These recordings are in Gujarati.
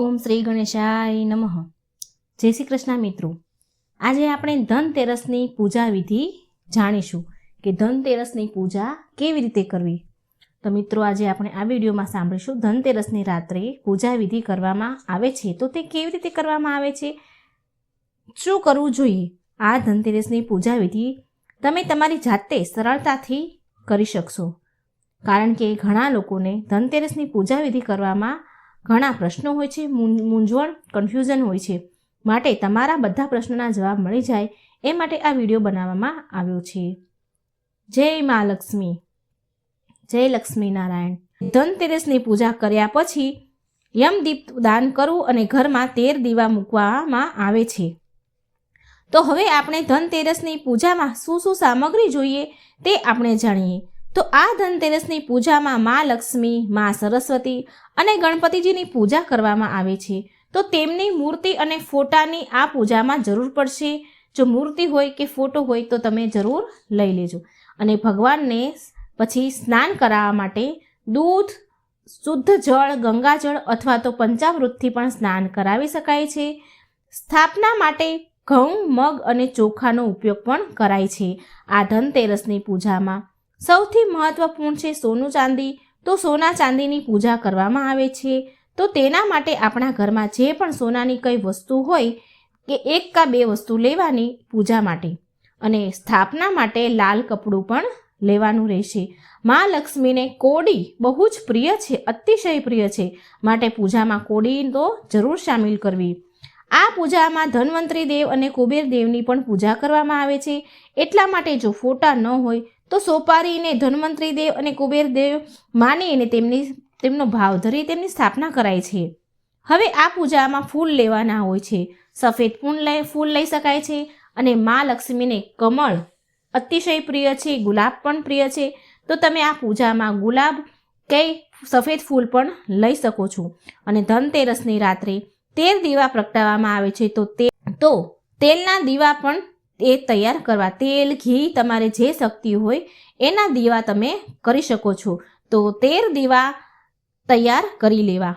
ઓમ શ્રી ગણેશાય નમઃ. જય શ્રી કૃષ્ણ મિત્રો. આજે આપણે ધનતેરસની પૂજા વિધિ જાણીશું કે ધનતેરસની પૂજા કેવી રીતે કરવી. તો મિત્રો, આજે આપણે આ વિડીયોમાં સાંભળીશું ધનતેરસની રાત્રે પૂજા વિધિ કરવામાં આવે છે તો તે કેવી રીતે કરવામાં આવે છે? શું કરવું જોઈએ? આ ધનતેરસની પૂજા વિધિ તમે તમારી જાતે સરળતાથી કરી શકશો. કારણ કે ઘણા લોકોને ધનતેરસની પૂજા વિધિ કરવામાં ઘણા પ્રશ્નો હોય છે મૂંઝવણ કન્ફ્યુઝન હોય છે. માટે તમારા બધા પ્રશ્નોના જવાબ મળી જાય એ માટે આ વીડિયો બનાવવામાં આવ્યો છે. જય મા લક્ષ્મી. જય લક્ષ્મી નારાયણ. ધનતેરસની પૂજા કર્યા પછી યમદીપ દાન કરવું અને ઘરમાં તેર દીવા મૂકવામાં આવે છે. તો હવે આપણે ધનતેરસની પૂજામાં શું શું સામગ્રી જોઈએ તે આપણે જાણીએ. તો આ ધનતેરસની પૂજામાં મા લક્ષ્મી, મા સરસ્વતી અને ગણપતિજીની પૂજા કરવામાં આવે છે. તો તેમની મૂર્તિ અને ફોટાની આ પૂજામાં જરૂર પડશે. જો મૂર્તિ હોય કે ફોટો હોય તો તમે જરૂર લઈ લેજો. અને ભગવાનને પછી સ્નાન કરાવવા માટે દૂધ, શુદ્ધ જળ, ગંગાજળ અથવા તો પંચામૃતથી પણ સ્નાન કરાવી શકાય છે. સ્થાપના માટે ઘઉં, મગ અને ચોખાનો ઉપયોગ પણ કરાય છે આ ધનતેરસની પૂજામાં. સૌથી મહત્વપૂર્ણ છે સોનું ચાંદી. તો સોના ચાંદીની પૂજા કરવામાં આવે છે. તો તેના માટે આપણા ઘરમાં જે પણ સોનાની કઈ વસ્તુ હોય કે એક કા બે વસ્તુ લેવાની પૂજા માટે. અને સ્થાપના માટે લાલ કપડું પણ લેવાનું રહેશે. મા લક્ષ્મીને કોડી બહુ જ પ્રિય છે, અતિશય પ્રિય છે. માટે પૂજામાં કોડી તો જરૂર સામેલ કરવી. આ પૂજામાં ધન્વંતરી દેવ અને કુબેર દેવની પણ પૂજા કરવામાં આવે છે. એટલા માટે જો ફોટા ન હોય તો સોપારીને ધન્વંતરી દેવ અને કુબેર દેવ માનીને તેમની, તેમનો ભાવ ધરી તેમની સ્થાપના કરાય છે. હવે આ પૂજામાં ફૂલ લેવાના હોય છે. સફેદ ફૂલ લઈ ફૂલ લઈ શકાય છે અને મા લક્ષ્મીને કમળ અતિશય પ્રિય છે, ગુલાબ પણ પ્રિય છે. તો તમે આ પૂજામાં ગુલાબ કે સફેદ ફૂલ પણ લઈ શકો છો. અને ધનતેરસની રાત્રે તેર દીવા પ્રગટાવવામાં આવે છે તો તે, તો તેલના દીવા પણ એ તૈયાર કરવા. તેલ, ઘી તમારે જે શક્તિ હોય એના દીવા તમે કરી શકો છો. તો તેર દીવા તૈયાર કરી લેવા.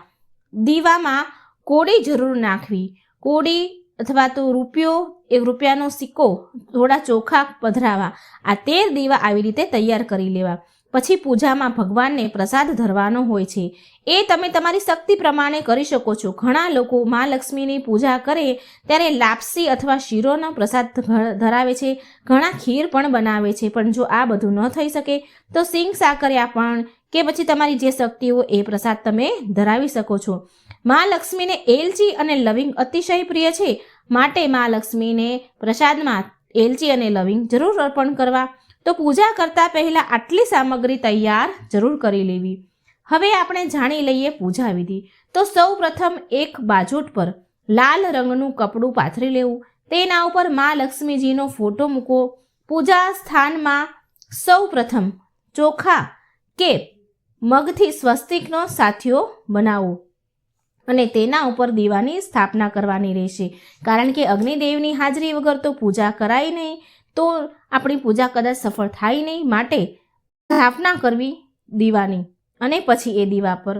દીવામાં કોડી જરૂર નાખવી. કોડી અથવા તો રૂપિયો, એ રૂપિયાનો સિક્કો થોડા ચોખા પધરાવા. આ તેર દીવા આવી રીતે તૈયાર કરી લેવા. પછી પૂજામાં ભગવાનને પ્રસાદ ધરવાનો હોય છે. એ તમે તમારી શક્તિ પ્રમાણે કરી શકો છો. ઘણા લોકો મા લક્ષ્મીની પૂજા કરે ત્યારે લાપસી અથવા શીરોનો પ્રસાદ ધરાવે છે. ઘણા ખીર પણ બનાવે છે. પણ જો આ બધું ન થઈ શકે, તો સિંગ સાકરિયા પણ કે પછી તમારી જે શક્તિ હોય એ પ્રસાદ તમે ધરાવી શકો છો. મા લક્ષ્મીને એલચી અને લવિંગ અતિશય પ્રિય છે. માટે મા લક્ષ્મીને પ્રસાદમાં એલચી અને લવિંગ જરૂર અર્પણ કરવા તો પૂજા કરતાં પહેલાં આટલી સામગ્રી તૈયાર જરૂર કરી લેવી. હવે આપણે જાણી લઈએ પૂજા વિધિ. તો સૌ પ્રથમ એક બાજોટ પર લાલ રંગનું કપડું પાથરી લેવું. તેના ઉપર મા લક્ષ્મીજીનો ફોટો મૂકો પૂજા સ્થાનમાં સૌ પ્રથમ ચોખા કે મગથી સ્વસ્તિકનો સાથીઓ બનાવો. અને તેના ઉપર દીવાની સ્થાપના કરવાની રહેશે. કારણ કે અગ્નિદેવની હાજરી વગર તો પૂજા કરાય નહીં. તો આપણી પૂજા કદાચ સફળ થાય નહીં માટે સ્થાપના કરવી દીવાની અને પછી એ દીવા પર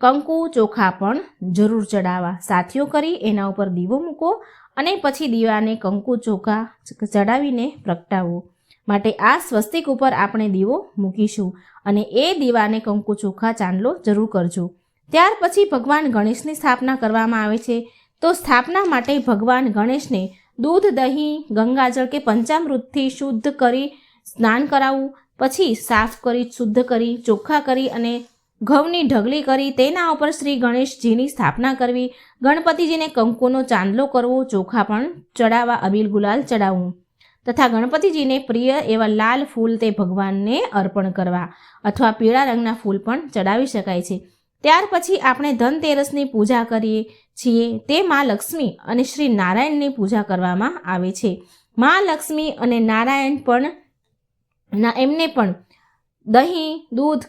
કંકુ, ચોખા પણ જરૂર ચડાવવા. સાથીઓ કરી એના ઉપર દીવો મૂકો અને પછી દીવાને કંકુ, ચોખા ચડાવીને પ્રગટાવો. માટે આ સ્વસ્તિક ઉપર આપણે દીવો મૂકીશું અને એ દીવાને કંકુ, ચોખા, ચાંદલો જરૂર કરજો. ત્યાર પછી ભગવાન ગણેશની સ્થાપના કરવામાં આવે છે. તો સ્થાપના માટે ભગવાન ગણેશને દૂધ, દહીં, ગંગાજળ કે પંચામૃતથી શુદ્ધ કરી સ્નાન કરાવવું પછી સાફ કરી, શુદ્ધ કરી, ચોખ્ખા કરી અને ઘઉંની ઢગલી કરી, તેના ઉપર શ્રી ગણેશજીની સ્થાપના કરવી, ગણપતિજીને કંકુનો ચાંદલો કરવો, ચોખા પણ ચડાવવા, અબીલ ગુલાલ ચડાવવું તથા ગણપતિજીને પ્રિય એવા લાલ ફૂલ તે ભગવાનને અર્પણ કરવા, અથવા પીળા રંગના ફૂલ પણ ચડાવી શકાય છે. ત્યાર પછી આપણે ધનતેરસની પૂજા કરીએ છીએ. તે મા લક્ષ્મી અને શ્રી નારાયણની પૂજા કરવામાં આવે છે. મા લક્ષ્મી અને નારાયણ પણ ના, એમને પણ દહીં, દૂધ,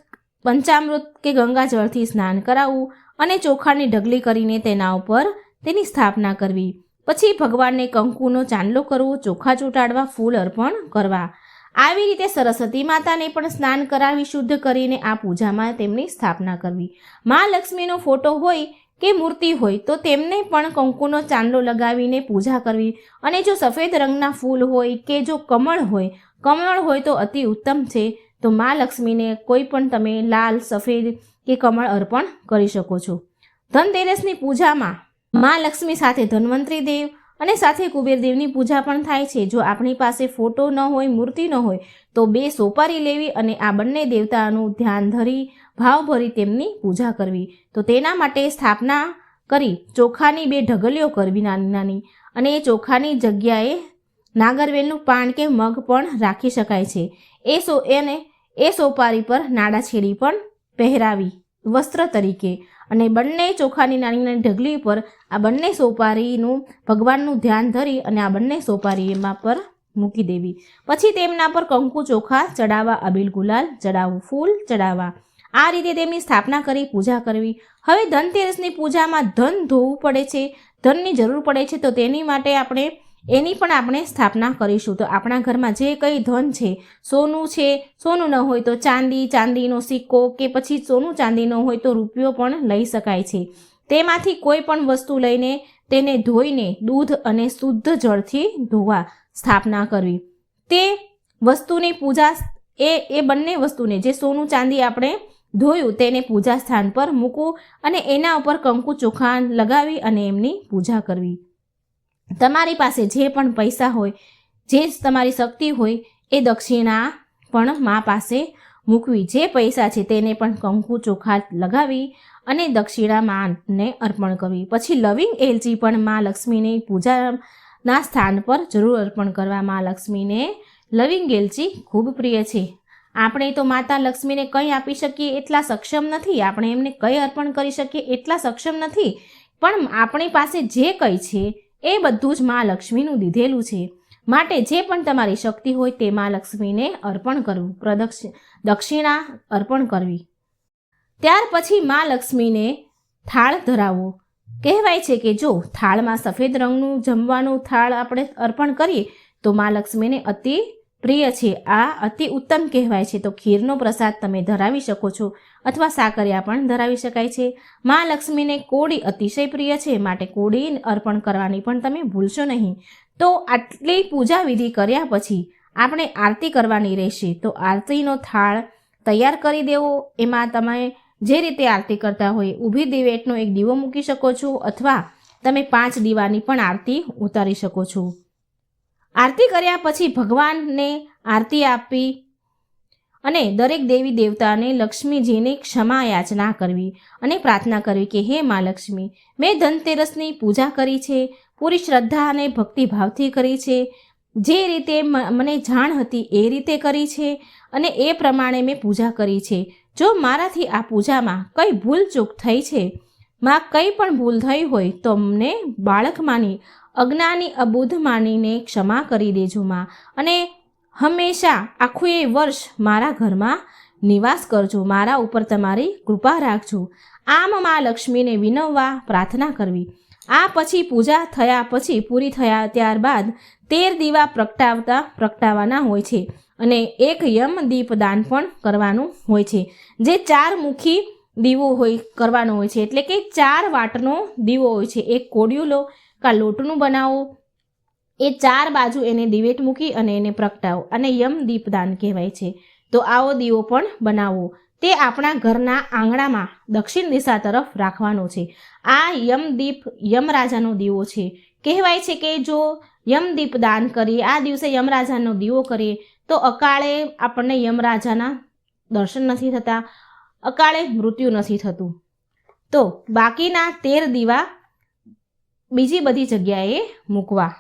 પંચામૃત કે ગંગાજળથી સ્નાન કરાવવું અને ચોખાની ઢગલી કરીને તેના ઉપર તેની સ્થાપના કરવી. પછી ભગવાનને કંકુનો ચાંદલો કરવો, ચોખા ચૂંટાડવા, ફૂલ અર્પણ કરવા. આવી રીતે સરસ્વતી માતાને પણ સ્નાન કરાવી શુદ્ધ કરીને આ પૂજામાં તેમની સ્થાપના કરવી. મા લક્ષ્મીનો ફોટો હોય કે મૂર્તિ હોય તો તેમને પણ કંકુનો ચાંદલો લગાવીને પૂજા કરવી. અને જો સફેદ રંગના ફૂલ હોય કે જો કમળ હોય કમળ હોય તો અતિ ઉત્તમ છે. તો મા લક્ષ્મીને કોઈ પણ તમે લાલ, સફેદ કે કમળ અર્પણ કરી શકો છો. ધનતેરસની પૂજામાં મા લક્ષ્મી સાથે ધન્વંતરી દેવ અને સાથે કુબેરદેવની પૂજા પણ થાય છે. જો આપણી પાસે ફોટો ન હોય, મૂર્તિ ન હોય, તો બે સોપારી લેવી અને આ બંને દેવતાનું ધ્યાન ધરી ભાવભરી તેમની પૂજા કરવી. તો તેના માટે સ્થાપના કરી, ચોખાની બે ઢગલીઓ કરવી નાની નાની. અને એ ચોખાની જગ્યાએ નાગરવેલનું પાન કે મગ પણ રાખી શકાય છે. એ સો, એને એ સોપારી પર નાડા છેડી પણ પહેરાવી, વસ્ત્ર તરીકે. અને બંને ચોખાની નાની નાની ઢગલી પર આ બંને સોપારીનું ભગવાનનું ધ્યાન ધરી અને આ બંને સોપારી એમાં પર મૂકી દેવી. પછી તેમના પર કંકુ ચોખા ચડાવવા અબીલ ગુલાલ ચડાવવું ફૂલ ચડાવવા આ રીતે તેમની સ્થાપના કરી, પૂજા કરવી. હવે ધનતેરસની પૂજામાં ધન ધોવું પડે છે. ધનની જરૂર પડે છે તો તેની માટે આપણે એની પણ આપણે સ્થાપના કરીશું. તો આપણા ઘરમાં જે કંઈ ધન છે, સોનું છે, સોનું ન હોય તો ચાંદી, ચાંદીનો સિક્કો કે પછી સોનું ચાંદી ન હોય તો રૂપિયો પણ લઈ શકાય છે. તેમાંથી કોઈ પણ વસ્તુ લઈને તેને ધોઈને દૂધ અને શુદ્ધ જળથી ધોવા સ્થાપના કરવી. તે વસ્તુની પૂજા એ એ બંને વસ્તુને જે સોનું ચાંદી આપણે ધોયું તેને પૂજા સ્થાન પર મૂકવું અને એના ઉપર કંકુ ચોખાણ લગાવી અને એમની પૂજા કરવી. તમારી પાસે જે પણ પૈસા હોય, જે તમારી શક્તિ હોય, એ દક્ષિણા પણ મા પાસે મૂકવી. જે પૈસા છે તેને પણ કંકુ ચોખા લગાવી અને દક્ષિણા માને અર્પણ કરવી. પછી લવિંગ એલચી પણ મા લક્ષ્મીની પૂજાના સ્થાન પર જરૂર અર્પણ કરવા મા લક્ષ્મીને લવિંગ એલચી ખૂબ પ્રિય છે. આપણે તો માતા લક્ષ્મીને કંઈ આપી શકીએ એટલા સક્ષમ નથી. આપણે એમને કંઈ અર્પણ કરી શકીએ એટલા સક્ષમ નથી. પણ આપણી પાસે જે કંઈ છે એ બધું જ મા લક્ષ્મીનું દીધેલું છે. માટે જે પણ તમારી શક્તિ હોય તે મા લક્ષ્મીને અર્પણ કરવું. પ્રદક્ષ, દક્ષિણા અર્પણ કરવી. ત્યાર પછી મા લક્ષ્મીને થાળ ધરાવવો કહેવાય છે કે જો થાળમાં સફેદ રંગનું જમવાનું થાળ આપણે અર્પણ કરીએ, તો મા લક્ષ્મીને અતિ પ્રિય છે. આ અતિ ઉત્તમ કહેવાય છે. તો ખીરનો પ્રસાદ તમે ધરાવી શકો છો અથવા સાકરિયા પણ ધરાવી શકાય છે. મા લક્ષ્મીને કોડી અતિશય પ્રિય છે. માટે કોડી અર્પણ કરવાની પણ તમે ભૂલશો નહીં. તો આટલી પૂજા વિધિ કર્યા પછી આપણે આરતી કરવાની રહેશે. તો આરતીનો થાળ તૈયાર કરી દેવો. એમાં તમે જે રીતે આરતી કરતા હોય ઊભી દિવેટનો એક દીવો મૂકી શકો છો અથવા તમે પાંચ દીવાની પણ આરતી ઉતારી શકો છો. આરતી કર્યા પછી ભગવાનને આરતી આપી અને દરેક દેવી દેવતાને લક્ષ્મીજીની ક્ષમા યાચના કરવી અને પ્રાર્થના કરવી કે હે મા લક્ષ્મી, મેં ધનતેરસની પૂજા કરી છે, પૂરી શ્રદ્ધા અને ભક્તિભાવથી કરી છે, જે રીતે મને જાણ હતી એ રીતે કરી છે અને એ પ્રમાણે મેં પૂજા કરી છે. જો મારાથી આ પૂજામાં કંઈ ભૂલ ચૂક થઈ છે, માં કંઈ પણ ભૂલ થઈ હોય તો અમને બાળક માની અજ્ઞાની અબુધ માનીને ક્ષમા કરી દેજો માં અને હંમેશા આખું એ વર્ષ મારા ઘરમાં નિવાસ કરજો. મારા ઉપર તમારી કૃપા રાખજો. આમ મા લક્ષ્મીને વિનવવા પ્રાર્થના કરવી. આ પછી પૂજા થયા પછી પૂરી થયા ત્યારબાદ તેર દીવા પ્રગટાવતા પ્રગટાવવાના હોય છે અને એક યમ દીપદાન પણ કરવાનું હોય છે. જે ચાર મુખી દીવો હોય કરવાનો હોય છે. એટલે કે ચાર વાટનો દીવો હોય છે. એક કોડિયું લો કાં લોટનું બનાવો. એ ચાર બાજુ એને દિવેટ મૂકી અને એને પ્રગટાવો. અને યમ દીપદાન કહેવાય છે. તો આવો દીવો પણ બનાવવો તે આપણા ઘરના આંગણામાં દક્ષિણ દિશા તરફ રાખવાનો છે. આ યમદીપ યમરાજાનો દીવો છે. કહેવાય છે કે જો યમદીપ દાન કરીએ, આ દિવસે યમરાજાનો દીવો કરીએ, તો અકાળે આપણને યમરાજાના દર્શન નથી થતા. અકાળે મૃત્યુ નથી થતું. તો બાકીના તેર દીવા બીજી બધી જગ્યાએ મૂકવા.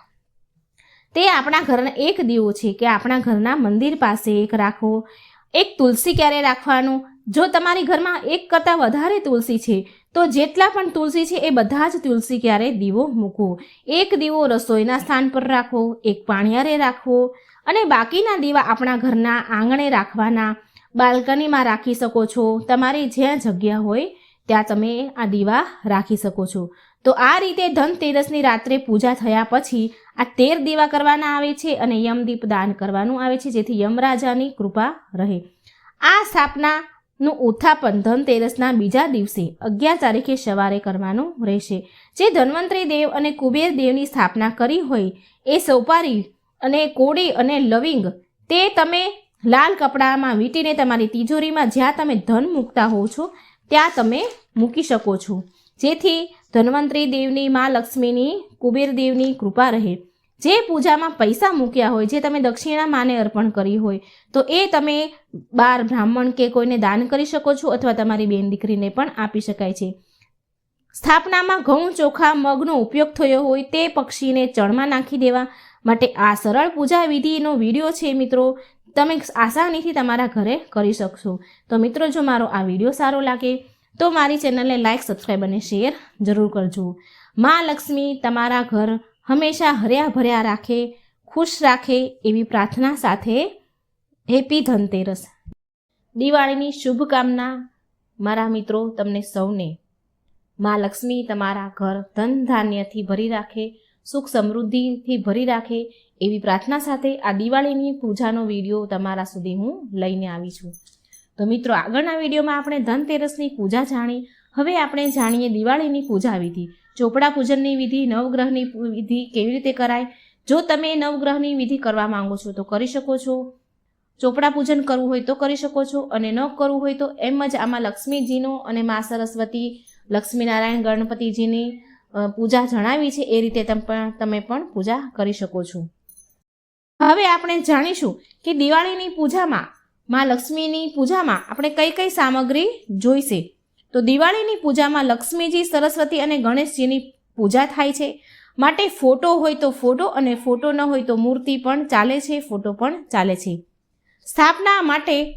તે આપણા ઘરના એક દીવો છે કે આપણા ઘરના મંદિર પાસે એક રાખવો. એક તુલસી ક્યારે રાખવાનું? જો તમારી ઘરમાં એક કરતાં વધારે તુલસી છે, તો જેટલા પણ તુલસી છે એ બધા જ તુલસી ક્યારે દીવો મૂકવો? એક દીવો રસોઈના સ્થાન પર રાખવો, એક પાણિયારે રાખવો અને બાકીના દીવા આપણા ઘરના આંગણે રાખવાના. બાલ્કનીમાં રાખી શકો છો. તમારી જ્યાં જગ્યા હોય, ત્યાં તમે આ દીવા રાખી શકો છો. તો આ રીતે ધનતેરસની રાત્રે પૂજા થયા પછી આ તેર દેવા કરવાના આવે છે અને યમદીપ દાન કરવાનું આવે છે, જેથી યમરાજાની કૃપા રહે. આ સ્થાપના નું ઉત્થાપન ધનતેરસના બીજા દિવસે, અગિયાર તારીખે સવારે કરવાનું રહેશે. જે ધન્વંતરી દેવ અને કુબેર દેવની સ્થાપના કરી હોય, એ સોપારી અને કોડી અને લવિંગ, તે તમે લાલ કપડામાં વીંટીને તમારી તિજોરીમાં જ્યાં તમે ધન મૂકતા હોવ છો, ત્યાં તમે મૂકી શકો છો. જેથી ધન્વંતરી દેવની મા લક્ષ્મીની, કુબેર દેવની કૃપા રહે. જે પૂજામાં પૈસા મૂક્યા હોય, જે તમે દક્ષિણા માને અર્પણ કરી હોય, તો એ તમે બાર બ્રાહ્મણ કે કોઈને દાન કરી શકો છો અથવા તમારી બેન દીકરીને પણ આપી શકાય છે. સ્થાપનામાં ઘઉં, ચોખા, મગનો ઉપયોગ થયો હોય, તે પક્ષીને ચણમાં નાખી દેવા માટે આ સરળ પૂજા વિધિનો વીડિયો છે મિત્રો. તમે આસાનીથી તમારા ઘરે કરી શકશો. તો મિત્રો, જો મારો આ વીડિયો સારો લાગે તો મારી ચેનલને લાઇક સબસ્ક્રાઈબ અને શેર જરૂર કરજો. મા લક્ષ્મી તમારા ઘર હંમેશા હર્યા ભર્યા રાખે, ખુશ રાખે એવી પ્રાર્થના સાથે હેપી ધનતેરસ. દિવાળીની શુભકામના મારા મિત્રો તમને સૌને. મા લક્ષ્મી તમારા ઘર ધન ધાન્યથી ભરી રાખે, સુખ સમૃદ્ધિથી ભરી રાખે એવી પ્રાર્થના સાથે આ દિવાળીની પૂજાનો વીડિયો તમારા સુધી હું લઈને આવી છું. તો મિત્રો, આગળના વિડીયોમાં આપણે ધનતેરસની પૂજા જાણી. હવે આપણે જાણીએ દિવાળીની પૂજા વિધિ. ચોપડા પૂજનની વિધિ, નવગ્રહની વિધિ કેવી રીતે કરાય? જો તમે નવગ્રહની વિધિ કરવા માંગો છો, તો કરી શકો છો. ચોપડા પૂજન કરવું હોય તો કરી શકો છો અને ન કરવું હોય તો એમ જ આમાં લક્ષ્મીજીનો અને મા સરસ્વતી, લક્ષ્મીનારાયણ, ગણપતિજીની પૂજા જણાવી છે. એ રીતે તમ પણ- પૂજા કરી શકો છો. હવે આપણે જાણીશું કે દિવાળીની પૂજામાં મા લક્ષ્મીની પૂજામાં આપણે કઈ કઈ સામગ્રી જોઈશે? તો દિવાળીની પૂજામાં લક્ષ્મીજી, સરસ્વતી અને ગણેશજીની પૂજા થાય છે. માટે ફોટો હોય તો ફોટો અને ફોટો ન હોય તો મૂર્તિ પણ ચાલે છે, ફોટો પણ ચાલે છે. સ્થાપના માટે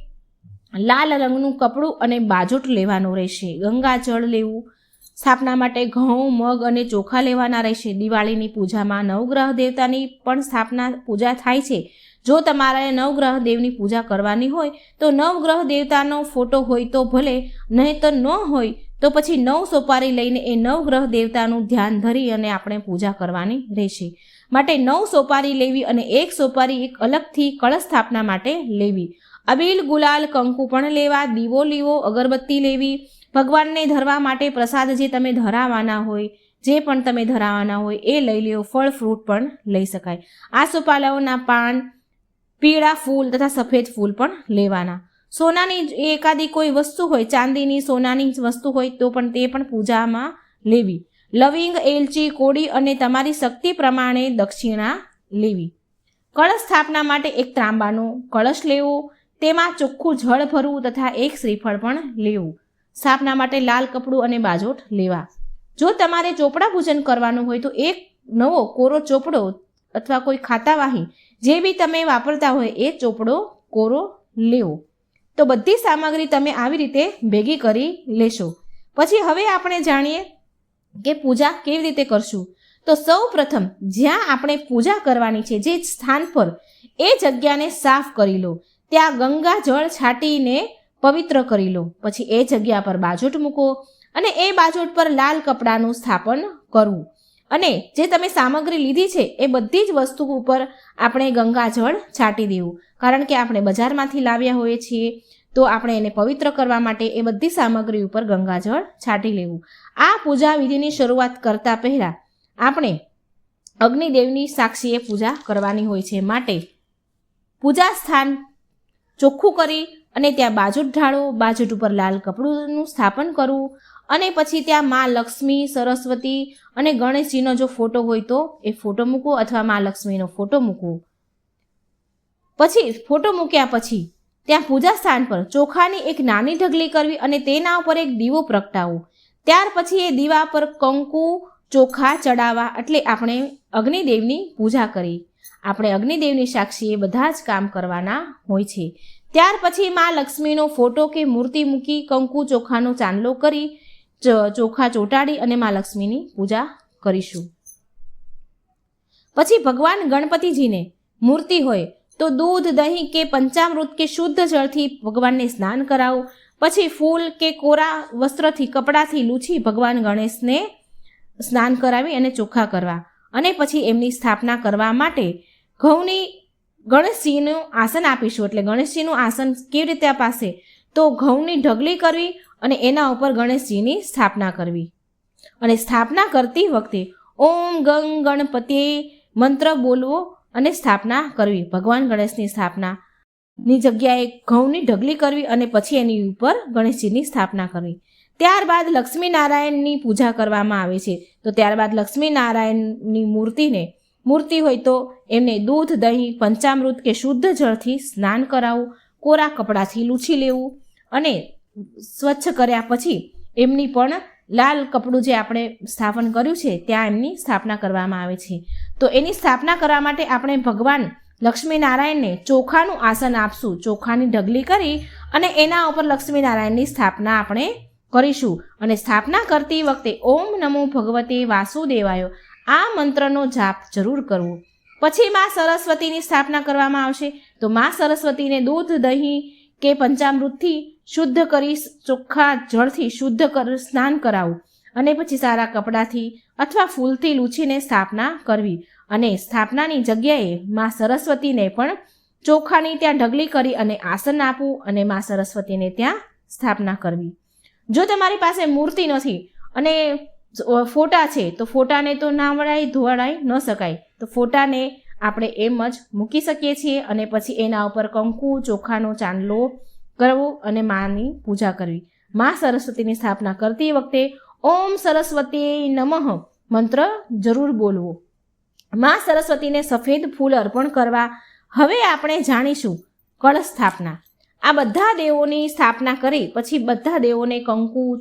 લાલ રંગનું કપડું અને બાજોટ લેવાનું રહેશે. ગંગાજળ લેવું. સ્થાપના માટે ઘઉં, મગ અને ચોખા લેવાના રહેશે. દિવાળીની પૂજામાં નવગ્રહ દેવતાની પણ સ્થાપના પૂજા થાય છે. જો તમારે નવગ્રહ દેવની પૂજા કરવાની હોય, તો નવગ્રહ દેવતાનો ફોટો હોય તો ભલે નહીં તો ન હોય, તો પછી નવ સોપારી લઈને એ નવગ્રહ દેવતાનું ધ્યાન ધરી અને આપણે પૂજા કરવાની રહેશે. માટે નવ સોપારી લેવી અને એક સોપારી એક અલગથી કળશ સ્થાપના માટે લેવી. અબીલ ગુલાલ કંકુ પણ લેવા, દીવો લીવો, અગરબત્તી લેવી, ભગવાનને ધરવા માટે પ્રસાદ જે તમે ધરાવવાના હોય, જે પણ તમે ધરાવવાના હોય, એ લઈ લ્યો, ફળ, ફ્રૂટ પણ લઈ શકાય. આ સોપાલાઓના પાન પીળા ફૂલ તથા સફેદ ફૂલ પણ લેવાના. સોનાની એકાદી કોઈ વસ્તુ હોય, ચાંદીની સોનાની વસ્તુ હોય, તો પણ તે પણ પૂજામાં લેવી. લવિંગ, એલચી, કોડી અને તમારી શક્તિ પ્રમાણે દક્ષિણા લેવી. કળશ સ્થાપના માટે એક ત્રાંબાનો કળશ લેવો, તેમાં ચોખ્ખું જળ ભરવું તથા એક શ્રીફળ પણ લેવું. સ્થાપના માટે લાલ કપડું અને બાજોટ લેવા. જો તમારે ચોપડા પૂજન કરવાનું હોય તો એક નવો કોરો ચોપડો અથવા કોઈ ખાતાવાહી જે બી તમે વાપરતા હોય એ ચોપડો, કોરો લેવો. તો બધી સામગ્રી તમે આવી રીતે ભેગી કરી લેશો. પછી હવે આપણે જાણીએ કે પૂજા કેવી રીતે કરશું. તો સૌ પ્રથમ જ્યાં આપણે પૂજા કરવાની છે, જે સ્થાન પર, એ જગ્યાને સાફ કરી લો. ત્યાં ગંગા જળ છાંટીને પવિત્ર કરી લો. પછી એ જગ્યા પર બાજોટ મૂકો અને એ બાજોટ પર લાલ કપડાનું સ્થાપન કરવું. અને જે તમે સામગ્રી લીધી છે, એ બધી જ વસ્તુ ઉપર આપણે ગંગાજળ છાંટી દેવું. કારણ કે આપણે બજારમાંથી લાવ્યા હોઈએ છીએ, તો આપણે એને પવિત્ર કરવા માટે એ બધી સામગ્રી ઉપર ગંગાજળ છાંટી લેવું. આ પૂજા વિધિની શરૂઆત કરતા પહેલાં આપણે અગ્નિદેવની સાક્ષીએ પૂજા કરવાની હોય છે. માટે પૂજા સ્થાન ચોખ્ખું કરી અને ત્યાં બાજુટ ઢાળો, બાજુટ ઉપર લાલ કપડુંનું સ્થાપન કરવું અને પછી ત્યાં મા લક્ષ્મી, સરસ્વતી અને ગણેશજીનો જો ફોટો હોય તો એ ફોટો મૂકવો અથવા મા લક્ષ્મીનો ફોટો મૂકવો. પછી, ફોટો મૂક્યા પછી ત્યાં પૂજા સ્થાન પર ચોખાની એક નાની ઢગલી કરવી અને તેના ઉપર એક દીવો પ્રગટાવવો. ત્યાર પછી એ દીવા પર કંકુ, ચોખા ચડાવવા એટલે આપણે અગ્નિદેવની પૂજા કરી. આપણે અગ્નિદેવની સાક્ષીએ બધા જ કામ કરવાના હોય છે. ત્યાર પછી મા લક્ષ્મીનો ફોટો કે મૂર્તિ મૂકી કંકુ ચોખાનો ચાંદલો કરી ચોખા ચોંટાડી અને મા લક્ષ્મીની પૂજા કરીશું. પછી ભગવાન ગણપતિજીને મૂર્તિ હોય તો દૂધ, દહીં કે પંચામૃત કે શુદ્ધ જળથી ભગવાનને સ્નાન કરાવો. પછી ફૂલ કે કોરા વસ્ત્રથી, કપડાથી લૂછી ભગવાન ગણેશને સ્નાન કરાવી અને ચોખ્ખા કરવા અને પછી એમની સ્થાપના કરવા માટે ઘઉંની ગણેશજીનું આસન આપીશું. એટલે ગણેશજીનું આસન કેવી રીતે અપાશે? તો ઘઉંની ઢગલી કરવી અને એના ઉપર ગણેશજીની સ્થાપના કરવી. અને સ્થાપના કરતી વખતે ઓમ ગંગ ગણપતિ મંત્ર બોલવો અને સ્થાપના કરવી. ભગવાન ગણેશની સ્થાપના. ની જગ્યાએ ઘઉંની ઢગલી કરવી અને પછી એની ઉપર ગણેશજીની સ્થાપના કરવી. ત્યારબાદ લક્ષ્મીનારાયણની પૂજા કરવામાં આવે છે. તો ત્યારબાદ લક્ષ્મીનારાયણની મૂર્તિને મૂર્તિ હોય તો એમને દૂધ, દહીં, પંચામૃત કે શુદ્ધ જળથી સ્નાન કરાવવું કોરા કપડાથી લૂછી લેવું અને સ્વચ્છ કર્યા પછી એમની પણ લાલ કપડું જે આપણે સ્થાપન કર્યું છે, ત્યાં એમની સ્થાપના કરવામાં આવે છે. તો એની સ્થાપના કરવા માટે આપણે ભગવાન લક્ષ્મીનારાયણને ચોખાનું આસન આપશું. ચોખાની ઢગલી કરી અને એના ઉપર લક્ષ્મીનારાયણની સ્થાપના આપણે કરીશું. અને સ્થાપના કરતી વખતે ઓમ નમો ભગવતે વાસુદેવાય. આ મંત્રનો જાપ જરૂર કરવો. પછી માં સરસ્વતીની સ્થાપના કરવામાં આવશે. તો માં સરસ્વતીને દૂધ, દહીં કે પંચામૃતથી શુદ્ધ કરી ચોખ્ખા જળથી શુદ્ધ કર, સ્નાન કરાવવું અને પછી સારા કપડાથી અથવા ફૂલથી લૂછીને સ્થાપના કરવી. અને સ્થાપનાની જગ્યાએ માં સરસ્વતીને પણ ચોખાની ત્યાં ઢગલી કરી અને આસન આપવું અને માં સરસ્વતીને ત્યાં સ્થાપના કરવી. જો તમારી પાસે મૂર્તિ નથી અને ફોટા છે, તો ફોટાને તો ના વળાય ધોવડાઈ ન શકાય. તો ફોટાને આપણે એમ જ મૂકી શકીએ છીએ અને પછી એના ઉપર કંકુ, ચોખાનો ચાંદલો કરવો અને માની પૂજા કરવી. મા સરસ્વતીની સ્થાપના કરતી વખતે ઓમ સરસ્વતી નમઃ મંત્ર જરૂર બોલવો. મા સરસ્વતીને સફેદ ફૂલ અર્પણ કરવા હવે આપણે જાણીશું કળશ સ્થાપના. આ બધા દેવોની સ્થાપના કરી, પછી બધા દેવોને કંકુ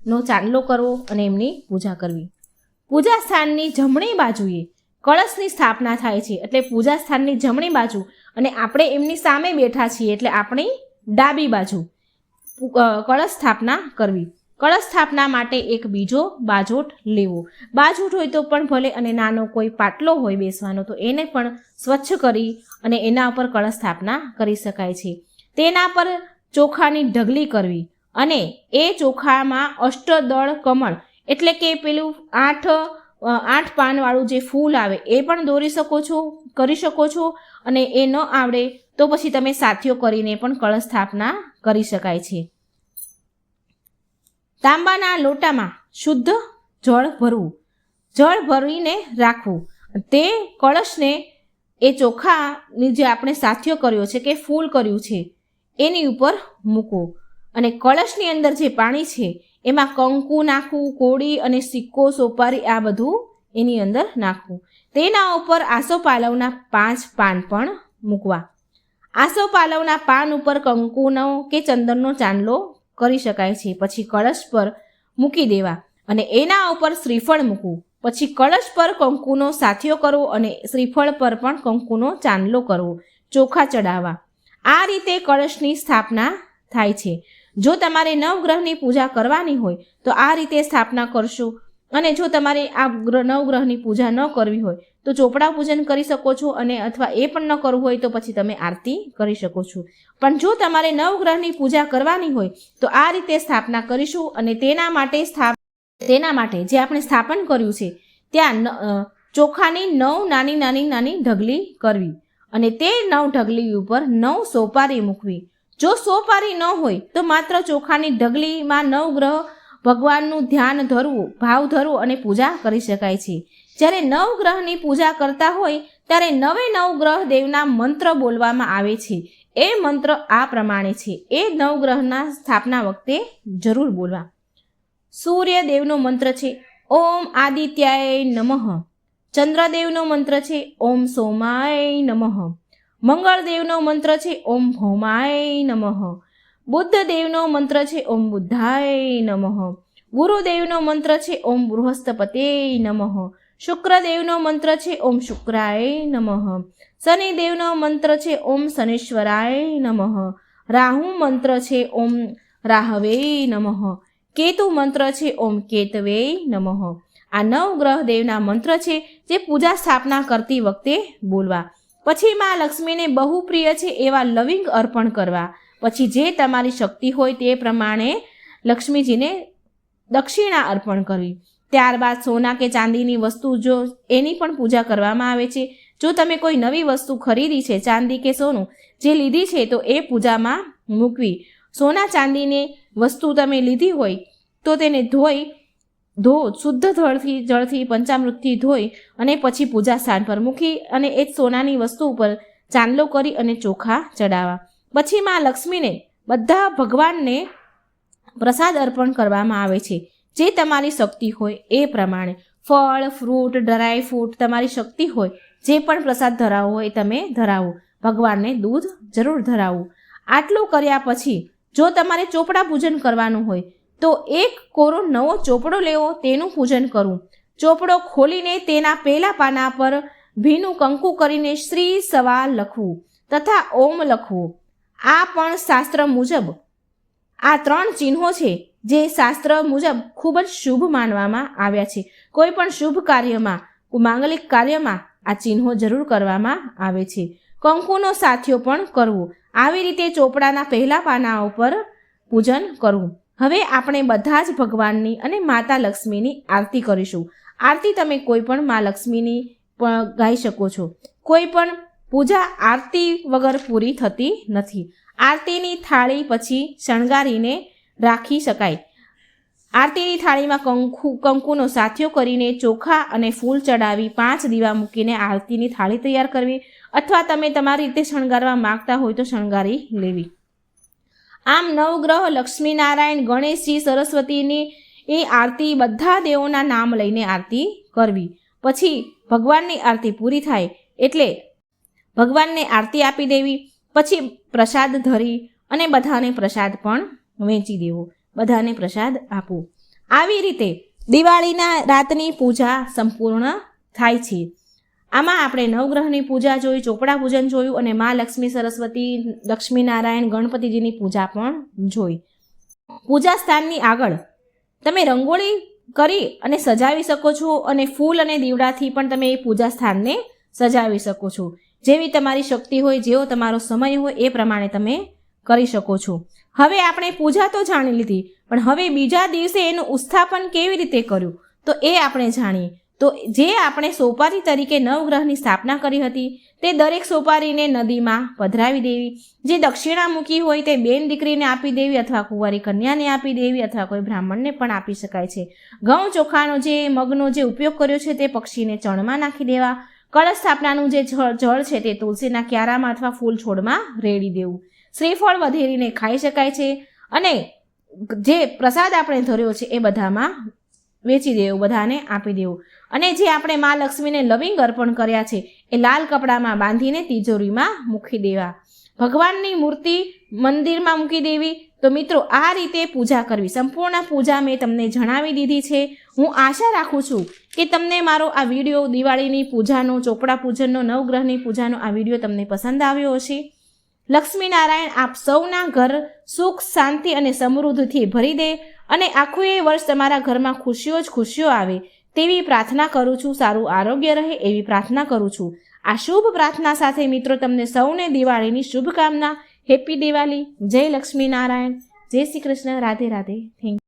ચોખાનો ચાંદલો કરવો અને એમની પૂજા કરવી. પૂજા સ્થાનની જમણી બાજુએ કળશની સ્થાપના થાય છે એટલે પૂજા સ્થાનની જમણી બાજુ અને આપણે એમની સામે બેઠા છીએ એટલે આપણી ડાબી બાજુ કળશ સ્થાપના કરવી. કળશ સ્થાપના માટે એક બીજો બાજોટ લેવો. બાજોટ હોય તો પણ ભલે અને નાનો કોઈ પાટલો હોય બેસવાનો તો એને પણ સ્વચ્છ કરી અને એના ઉપર કળશ સ્થાપના કરી શકાય છે. તેના પર ચોખાની ઢગલી કરવી. અને એ ચોખામાં અષ્ટદળ કમળ. એટલે કે પેલું આઠ આઠ પાનવાળું જે ફૂલ આવે, એ પણ દોરી શકો છો, કરી શકો છો. અને એ ન આવડે તો પછી તમે સાથીઓ કરીને પણ કળશ સ્થાપના કરી શકાય છે. તાંબાના લોટામાં શુદ્ધ જળ ભરવું. જળ ભરીને રાખવું. તે કળશને એ ચોખાની જે આપણે સાથીઓ કર્યો છે કે ફૂલ કર્યું છે, એની ઉપર મૂકો અને કળશની અંદર જે પાણી છે, એમાં કંકુ નાખવું, કોળી અને સિક્કો સોપારી આ બધું એની અંદર નાખવું. તેના ઉપર આસોપાલવના પાંચ પાન પણ મૂકવા. આસોપાલવના પાન ઉપર કંકુનો કે ચંદનનો ચાંદલો કરી શકાય છે. પછી કળશ પર મૂકી દેવા અને એના ઉપર શ્રીફળ મૂકવું. પછી કળશ પર કંકુનો સાથિયો કરવો અને શ્રીફળ પર પણ કંકુનો ચાંદલો કરવો. ચોખા ચડાવવા. આ રીતે કળશની સ્થાપના થાય છે. જો તમારે નવગ્રહની પૂજા કરવાની હોય, તો આ રીતે સ્થાપના કરશો. અને જો તમારે આ ગ્રહ નવગ્રહની પૂજા ન કરવી હોય, તો ચોપડા પૂજન કરી શકો છો અને અથવા એ પણ ન કરવું હોય, તો પછી તમે આરતી કરી શકો છો. પણ જો તમારે નવગ્રહની પૂજા કરવાની હોય, તો આ રીતે સ્થાપના કરીશું અને તેના માટે સ્થાપ તેના માટે જે આપણે સ્થાપન કર્યું છે, ત્યાં ચોખાની નવ નાની નાની નાની ઢગલી કરવી અને તે નવ ઢગલી ઉપર નવ સોપારી મૂકવી. જો સોપારી ન હોય, તો માત્ર ચોખાની ઢગલીમાં નવગ્રહ ભગવાનનું ધ્યાન ધરવું, ભાવ ધરવું અને પૂજા કરી શકાય છે. જ્યારે નવગ્રહની પૂજા કરતા હોય, ત્યારે નવે નવ ગ્રહ દેવના મંત્ર બોલવામાં આવે છે. એ મંત્ર આ પ્રમાણે છે. એ નવગ્રહના સ્થાપના વખતે જરૂર બોલવા. સૂર્યદેવનો મંત્ર છે, ઓમ આદિત્યાય નમઃ. ચંદ્રદેવનો મંત્ર છે, ઓમ સોમાય નમઃ. મંગળદેવનો મંત્ર છે, ઓમ ભૌમાય નમઃ. બુદ્ધદેવનો મંત્ર છે, ઓમ બુદ્ધાય નમઃ. ગુરુદેવનો મંત્ર છે, ઓમ બૃહસ્પતે નમઃ. શુક્રદેવનો મંત્ર છે, ઓમ શુક્રાય નમઃ. શનિદેવનો મંત્ર છે, ઓમ શનેશ્વરાય નમઃ. રાહુ મંત્ર છે, ઓમ રાહવે નમઃ. કેતુ મંત્ર છે, ઓમ કેતવે નમઃ. આ નવ ગ્રહ દેવના મંત્ર છે, જે પૂજા સ્થાપના કરતી વખતે બોલવા. પછી માં લક્ષ્મીને બહુ પ્રિય છે એવા લવિંગ અર્પણ કરવા. પછી જે તમારી શક્તિ હોય તે પ્રમાણે લક્ષ્મીજીને દક્ષિણા અર્પણ કરવી. ત્યારબાદ સોના કે ચાંદીની વસ્તુ જો એની પણ પૂજા કરવામાં આવે છે. જો તમે કોઈ નવી વસ્તુ ખરીદી છે, ચાંદી કે સોનું, જે લીધી છે તો એ પૂજામાં મૂકવી. સોના ચાંદીની વસ્તુ તમે લીધી હોય તો તેને ધોઈ ધો, શુદ્ધ જળથી જળથી, પંચામૃતથી ધોઈ અને પછી પૂજા સ્થાન પર મૂકી અને એ સોનાની વસ્તુ ઉપર ચાંદલો કરી અને ચોખા ચડાવવા પછી માં લક્ષ્મીને બધા ભગવાનને પ્રસાદ અર્પણ કરવામાં આવે છે. જે તમારી શક્તિ હોય એ પ્રમાણે. ફળ, ફ્રૂટ, ડ્રાય ફ્રૂટ તમારી શક્તિ હોય, જે પણ પ્રસાદ ધરાવવો હોય તમે ધરાવો. ભગવાનને દૂધ જરૂર ધરાવવું આટલું કર્યા પછી જો તમારે ચોપડા પૂજન કરવાનું હોય તો એક કોરો નવો ચોપડો લેવો તેનું પૂજન કરવું ચોપડો ખોલીને તેના પહેલા પાના પર ભીનું કંકુ કરીને શ્રી સવા લખવું તથા ઓમ લખવું. આ પણ શાસ્ત્ર મુજબ. આ ત્રણ ચિહ્નો છે જે શાસ્ત્ર મુજબ ખૂબ જ શુભ માનવામાં આવ્યા છે. કોઈ પણ શુભ કાર્યમાં માંગલિક કાર્યમાં આ ચિહ્નો જરૂર કરવામાં આવે છે. કંકુનો સાથિયો પણ કરવો. આવી રીતે ચોપડાના પહેલા પાના ઉપર પૂજન કરવું હવે આપણે બધા જ ભગવાનની અને માતા લક્ષ્મીની આરતી કરીશું. આરતી તમે કોઈ પણ મા લક્ષ્મીની ગાઈ શકો છો. કોઈ પણ પૂજા આરતી વગર પૂરી થતી નથી. આરતીની થાળી પછી શણગારીને રાખી શકાય. આરતીની થાળીમાં કંકુ, કંકુનો સાથિયો કરીને ચોખા અને ફૂલ ચડાવી પાંચ દીવા મૂકીને આરતીની થાળી તૈયાર કરવી. અથવા તમે તમારી રીતે શણગારવા માંગતા હોય તો શણગારી લેવી. આમ નવગ્રહ લક્ષ્મીનારાયણ ગણેશજી સરસ્વતીની એ આરતી બધા દેવોના નામ લઈને આરતી કરવી. પછી ભગવાનની આરતી પૂરી થાય એટલે ભગવાનને આરતી આપી દેવી, પછી પ્રસાદ ધરી અને બધાને પ્રસાદ પણ વેચી દેવો, બધાને પ્રસાદ આપવો. આવી રીતે દિવાળીના રાતની પૂજા સંપૂર્ણ થાય છે. આમાં આપણે નવગ્રહની પૂજા જોઈ, ચોપડા પૂજન જોયું અને મા લક્ષ્મી, સરસ્વતી, લક્ષ્મીનારાયણ, ગણપતિજીની પૂજા પણ જોઈ. પૂજા સ્થાનની આગળ તમે રંગોળી કરી અને સજાવી શકો છો અને ફૂલ અને દીવડાથી પણ તમે એ પૂજા સ્થાનને સજાવી શકો છો. જેવી તમારી શક્તિ હોય, જેવો તમારો સમય હોય, એ પ્રમાણે તમે કરી શકો છો. હવે આપણે પૂજા તો જાણી લીધી, પણ હવે બીજા દિવસે એનું ઉત્થાપન કેવી રીતે કર્યું? તો એ આપણે જાણીએ. તો જે આપણે સોપારી તરીકે નવગ્રહની સ્થાપના કરી હતી, તે દરેક સોપારીને નદીમાં પધરાવી દેવી. જે દક્ષિણામુખી હોય તે બેન દીકરીને આપી દેવી અથવા કુંવારી કન્યાને આપી દેવી અથવા કોઈ બ્રાહ્મણને પણ આપી શકાય છે. ઘઉં ચોખાનો જે મગનો જે ઉપયોગ કર્યો છે તે પક્ષીને ચણમાં નાખી દેવા. કળશ સ્થાપનાનું જે જળ છે તે તુલસીના ક્યારામાં અથવા ફૂલ છોડમાં રેડી દેવું. શ્રીફળ વધેરીને ખાઈ શકાય છે. અને જે પ્રસાદ આપણે ધર્યો છે એ બધામાં વેચી દેવું, બધાને આપી દેવું. અને જે આપણે મા લક્ષ્મીને લવિંગ અર્પણ કર્યા છે, એ લાલ કપડામાં બાંધીને તિજોરીમાં મૂકી દેવા. ભગવાનની મૂર્તિ મંદિરમાં મૂકી દેવી. તો મિત્રો, આ રીતે પૂજા કરવી. સંપૂર્ણ પૂજા મેં તમને જણાવી દીધી છે. હું આશા રાખું છું કે તમને મારો આ વીડિયો દિવાળીની પૂજાનો, ચોપડા પૂજનનો, નવગ્રહની પૂજાનો આ વીડિયો તમને પસંદ આવ્યો હશે. લક્ષ્મીનારાયણ આપ સૌના ઘર સુખ, શાંતિ અને સમૃદ્ધિથી ભરી દે. અને આખું એ વર્ષ તમારા ઘરમાં ખુશીઓ જ ખુશીઓ આવે, તેવી પ્રાર્થના કરું છું, સારું આરોગ્ય રહે એવી પ્રાર્થના કરું છું. આ શુભ પ્રાર્થના સાથે મિત્રો તમને સૌને દિવાળીની શુભકામના. હેપી દિવાળી જય લક્ષ્મીનારાયણ જય શ્રી કૃષ્ણ. રાધે રાધે. થેન્ક